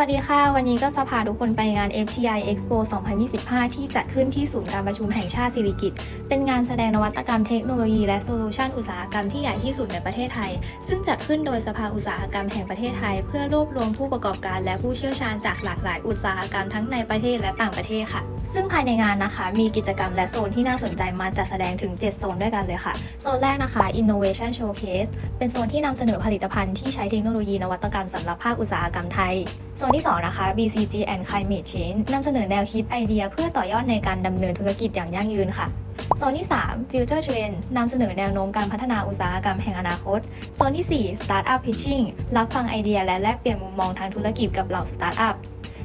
วัสดีค่ะ วันนี้ก็จะพาทุกคนไปงาน FTI Expo 2025 ที่จัดขึ้นที่ศูนย์การประชุมแห่งชาติสิริกิติ์เป็นงานแสดงนวัตกรรมเทคโนโลยีและโซลูชันอุตสาหกรรมที่ใหญ่ที่สุดในประเทศไทย ซึ่งจัดขึ้นโดยสภาอุตสาหกรรมแห่งประเทศไทย เพื่อรวบรวมผู้ประกอบการและผู้เชี่ยวชาญจากหลากหลายอุตสาหกรรมทั้งในประเทศและต่างประเทศค่ะ ซึ่งภายในงานนะคะ มีกิจกรรมและโซนที่น่าสนใจมาจัดแสดงถึง 7 โซนด้วยกันเลยค่ะ โซนแรกนะคะ Innovation Showcase เป็นโซนที่นำเสนอผลิตภัณฑ์ที่ใช้เทคโนโลยีนวัตกรรมสำหรับภาคอุตสาหกรรมไทยโซนที่ 2 นะคะ BCG and Climate Change นำเสนอแนวคิดไอเดียเพื่อต่อยอดในการดำเนินธุรกิจอย่างยั่งยืนค่ะโซนที่ 3 Future Trend นำเสนอแนวโน้มการพัฒนาอุตสาหกรรมแห่งอนาคต โซนที่ 4 Startup Pitching รับฟังไอเดียและแลกเปลี่ยนมุมมองทางธุรกิจกับเหล่าสตาร์ทอัพ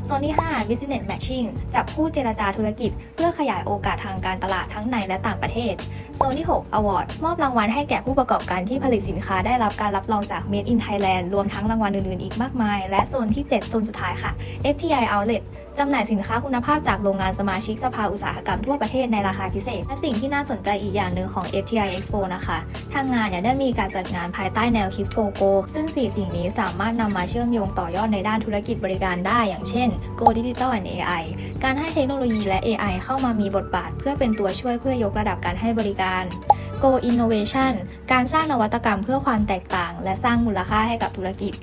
โซนที่ 5 Business Matching จับคู่เจรจาธุรกิจ เพื่อขยายโอกาสทางการตลาดทั้งในและต่างประเทศ โซนที่ 6 Award มอบรางวัลให้แก่ผู้ประกอบการที่ผลิตสินค้าได้รับการรับรองจาก Made in Thailand รวมทั้งรางวัลอื่นๆ อีกมากมาย และโซนที่ 7 โซนสุดท้ายค่ะ FTI Outlet จำหน่ายสินค้าคุณภาพจากโรงงานสมาชิกสภาอุตสาหกรรมทั่วประเทศในราคาพิเศษ และสิ่งที่น่าสนใจอีกอย่างหนึ่งของ FTI Expo นะคะ ทางงานเนี่ยได้มีการจัดงานภายใต้แนวคิดโฟโกซึ่ง 4 สิ่งนี้สามารถนำมาเชื่อมโยงต่อยอดในด้านธุรกิจบริการได้อย่างเช่น Go Digital and AI การให้เทคโนโลยีและ AI เข้ามามีบทบาท เพื่อเป็นตัวช่วยเพื่อยกระดับการให้บริการ Go Innovation การสร้างนวัตกรรมเพื่อความแตกต่าง และสร้างมูลค่าให้กับธุรกิจ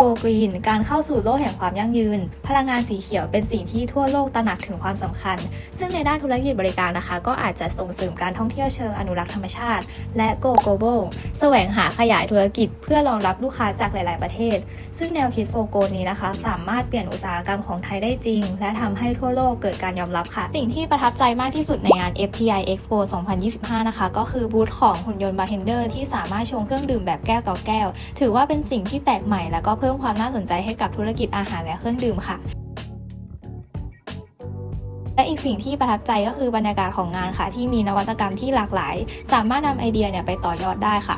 Go Green การเข้าสู่โลกแห่งความยั่งยืน พลังงานสีเขียวเป็นสิ่งที่ทั่วโลกตระหนักถึงความสำคัญ ซึ่งในด้านธุรกิจบริการนะคะ ก็อาจจะส่งเสริมการท่องเที่ยวเชิงอนุรักษ์ธรรมชาติ และ Go Global แสวงหาขยายธุรกิจ เพื่อรองรับลูกค้าจากหลาย ๆ ประเทศ ซึ่งแนวคิดโฟโกนี้นะคะ สามารถเปลี่ยนอุตสาหกรรมของไทยได้จริง และทำให้ทั่วโลกเกิดการยอมรับค่ะ สิ่งที่ประทับใจมากที่สุดในงาน FTI Expo 2025 นะคะ ก็คือบูธของหุ่นยนต์บาร์เทนเดอร์ที่สามารถชงเครื่องดื่มแบบแก้วต่อแก้ว ถือว่าเป็นสิ่งที่แปลกใหม่และก็เพิ่มความน่าสนใจให้กับธุรกิจอาหารและเครื่องดื่มค่ะและอีกสิ่งที่ประทับใจก็คือบรรยากาศของงานค่ะ ที่มีนวัตกรรมที่หลากหลาย สามารถนำไอเดียเนี่ยไปต่อยอดได้ค่ะ